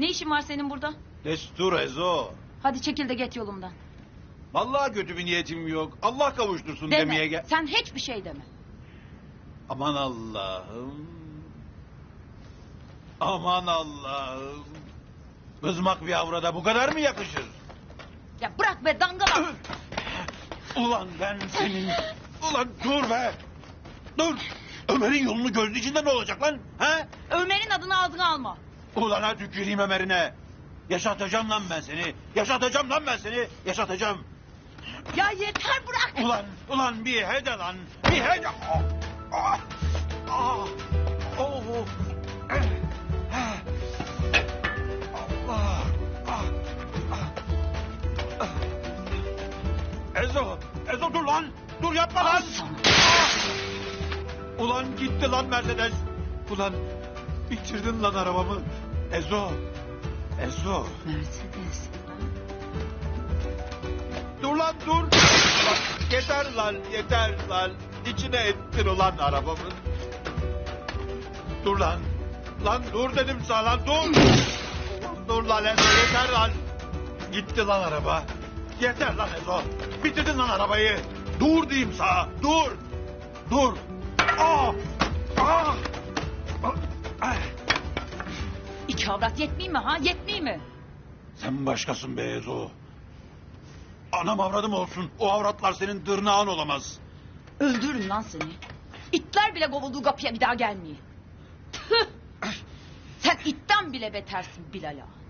Ne işin var senin burada? Destur Ezo. Hadi çekil de get yolumdan. Vallahi kötü bir niyetim yok. Allah kavuştursun Deme. demeye gel. Sen hiçbir şey deme. Aman Allah'ım. Aman Allah'ım. Kızmak bir avrada bu kadar mı yakışır? Ya bırak be dangala. Ulan ben senin... Ulan dur be! Dur! Ömer'in yolunu gözün içinde ne olacak lan? He? Ömer'in adını ağzına alma. Ulan ha tüküreyim Ömer'ine. Yaşatacağım lan ben seni. Yaşatacağım lan ben seni. Yaşatacağım. Ya yeter bırak. Ulan, ulan bir hede lan. Bir hede. Ah, ah, ah, oh. Allah. Ah, ah, ah. Ezo, Ezo dur lan. Dur yapma lan. Ah! Ulan gitti lan Mercedes. Ulan bitirdin lan arabamı. Ezo. Ezo. Mercedes. Dur lan dur. Ulan yeter lan yeter lan. İçine ettin ulan arabamın. Dur lan. Lan dur dedim sana lan dur. Dur lan Ezo yeter lan. Gitti lan araba. Yeter lan Ezo. Bitirdin lan arabayı. Dur diyeyim sana. Dur. Dur. Avrat yetmeyeyim mi ha? Yetmeyeyim mi? Sen başkasın be Ezo. Anam avradım olsun. O avratlar senin tırnağın olamaz. Öldürürüm lan seni. İtler bile kovulduğu kapıya bir daha gelmeyi. Tüh! Sen itten bile betersin Bilal ağa.